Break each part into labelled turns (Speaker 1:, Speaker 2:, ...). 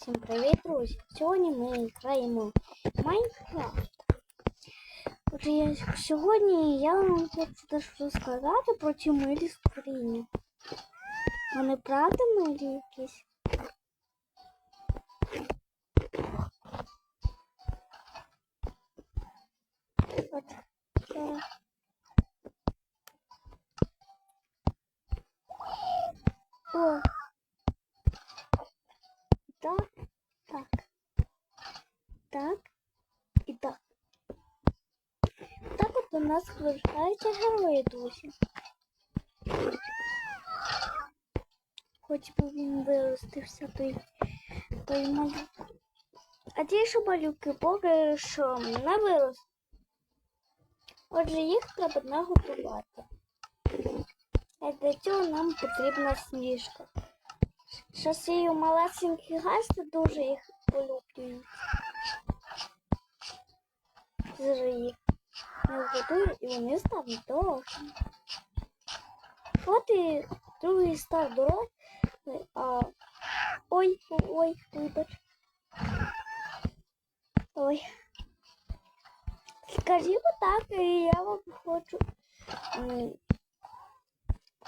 Speaker 1: Всім привіт, друзі! Сьогодні ми граємо Майнкрафт. Я, сьогодні я вам хочу теж розказати про ці милі створіння. Вони правда милі якісь? От! Так, так, так і так. Так от у нас залишаються герої досі. Хоч би він виростився той, той малюк. А ті, що малюки поки що не виросли. Отже, їх треба наготувати. А для цього нам потрібна сніжка. Шасію малесенькі гасти дуже їх полюблюють. Зараз їх не вгодую і вони стануть дорослими. От і другий став дорослий, а ой, ой, вибач. Ой. Скажімо так, і я вам хочу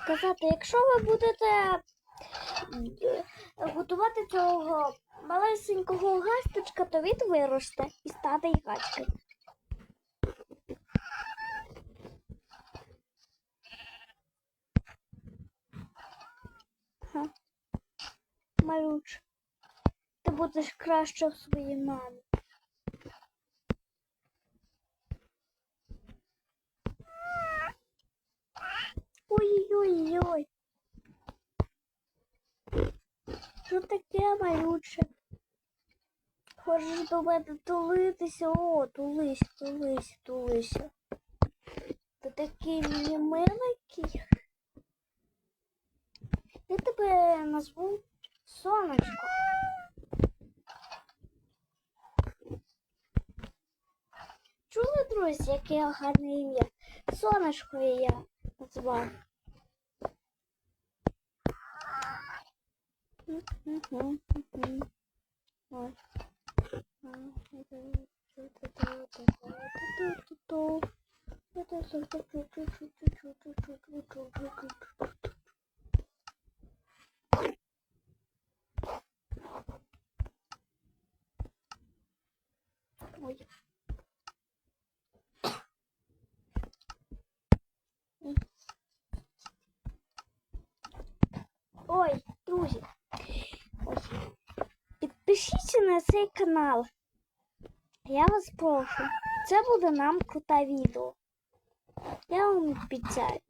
Speaker 1: сказати, якщо ви будете готувати цього малесенького гасточка, то він виросте і стане гачкою. Малюч, ти будеш краще в своїй мамі. Ой-ой-ой. Що таке, малюче? Хочеш до мене тулитися? О, тулись, тулись, тулися. Ти такий мені миленький. Я тебе назву сонечко. Чули, друзі, яке гарне ім'я? Сонечко я назвав. Мгм. Ой. Друзі. Ось. Підпишіться на цей канал. Я вас прошу. Це буде нам круте відео. Я вам обіцяю.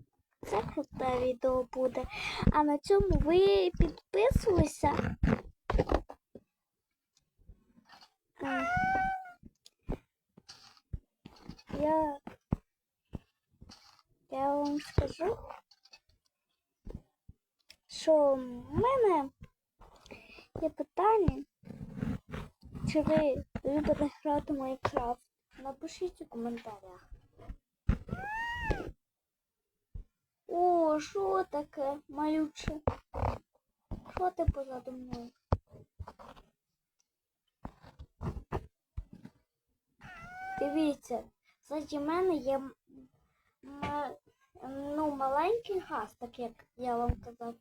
Speaker 1: Це круте відео буде. А на цьому ви підписуєтеся. Я, я вам скажу, що в мене є питання, чи ви любите грати в Майнкрафт? Напишіть у коментарях. О, що таке, малюче? Що ти позаду мною? Дивіться, ззаді мене є ну, маленький газ, так як я вам казав.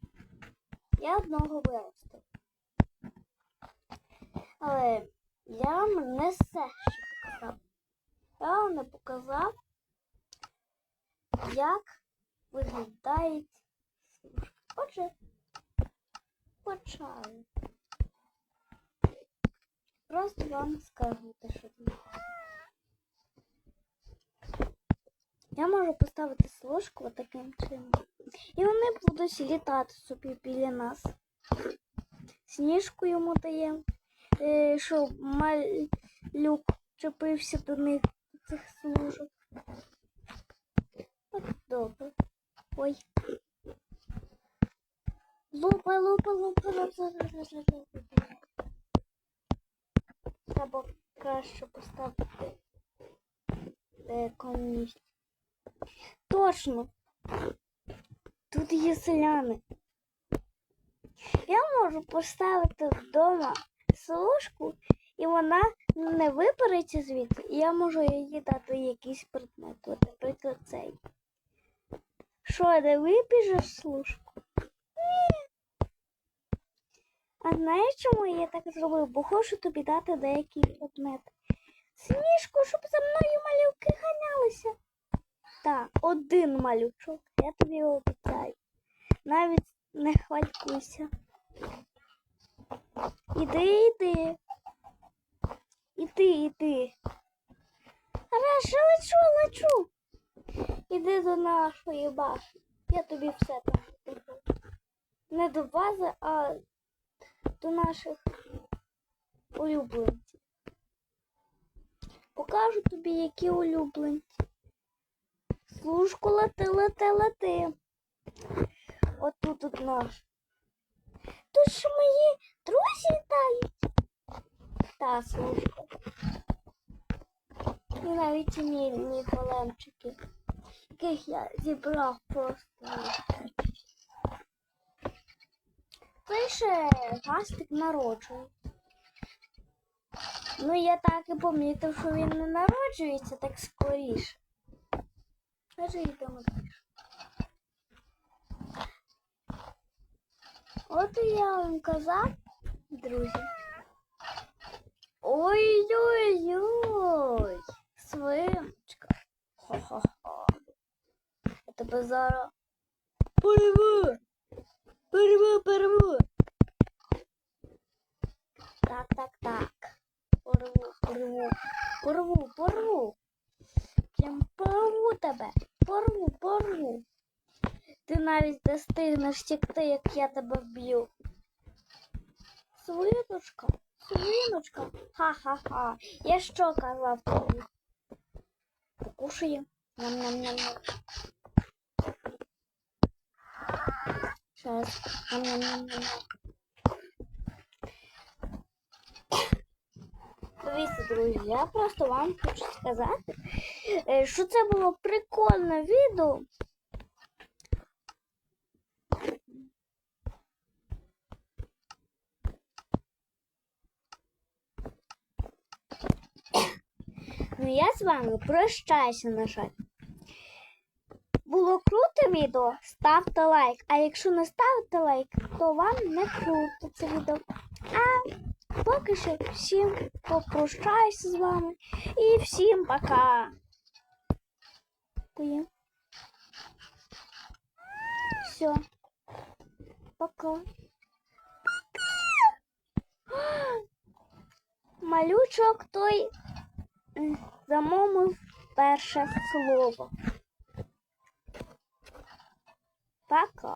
Speaker 1: Я одного виростив. Але я вам не все ще показав. Я вам не показав, як виглядають сушки. Отже, почали. Просто вам скажу те, що тут. Я можу поставити сложку таким чином. І вони будуть літати собі біля нас. Сніжку йому даємо, е, щоб малюк чепився до них цих служок. От добре. Ой. Лупа, лупа, лупа, лупа, лупа, лупа. Треба краще поставити е, комусь. Точно. Тут є селяни. Я можу поставити вдома служку, і вона не вибереться звідси, і я можу їй дати якийсь предмет. От, наприклад, цей. Що, не вибіжеш служку? Ні. А знаєш, чому я так зробив? Бо хочу тобі дати деякий предмет. Сніжку, щоб за мною малюки. Так, один малючок, я тобі обіцяю. Навіть не хвалькуйся. Іди, іди. Іди, іди. Хорошо, лечу, лечу. Іди до нашої башні. Я тобі все там. Не до бази, а до наших улюбленців. Покажу тобі, які улюбленці. Служку лети, лети, лети. От тут тут наш. Ж мої друзі літають. Та служка. І навіть і мільні големчики, яких я зібрав просто. Ще гастик народжує. Ну, я так і помітив, що він не народжується так скоріше. Каже, йдемо далі. От я вам казав, друзі. Ой-ой-ой, свиночка. Хо-хо-хо. Я тебе зараз порву. Порву, порву. Так, так, так. Порву, порву, порву, порву. Прям порву тебе. Порву, порву. Ти навіть не встигнеш втекти, як я тебе вб'ю. Свиночка, свиночка. Ха-ха-ха. Я що казав тобі? Покушає. Ням-ням-ням-ням. Зараз. Ням-ням-ням-ням. Дивіться, друзі, я просто вам хочу сказати, що це було прикольне відео. Ну я з вами прощаюся, на жаль. Було круте відео, ставте лайк. А якщо не ставите лайк, то вам не круто це відео. А поки що всім попрощаюся з вами і всім пока. Поїм. Все. Пока. Пока. Малючок той замовив перше слово. Пока.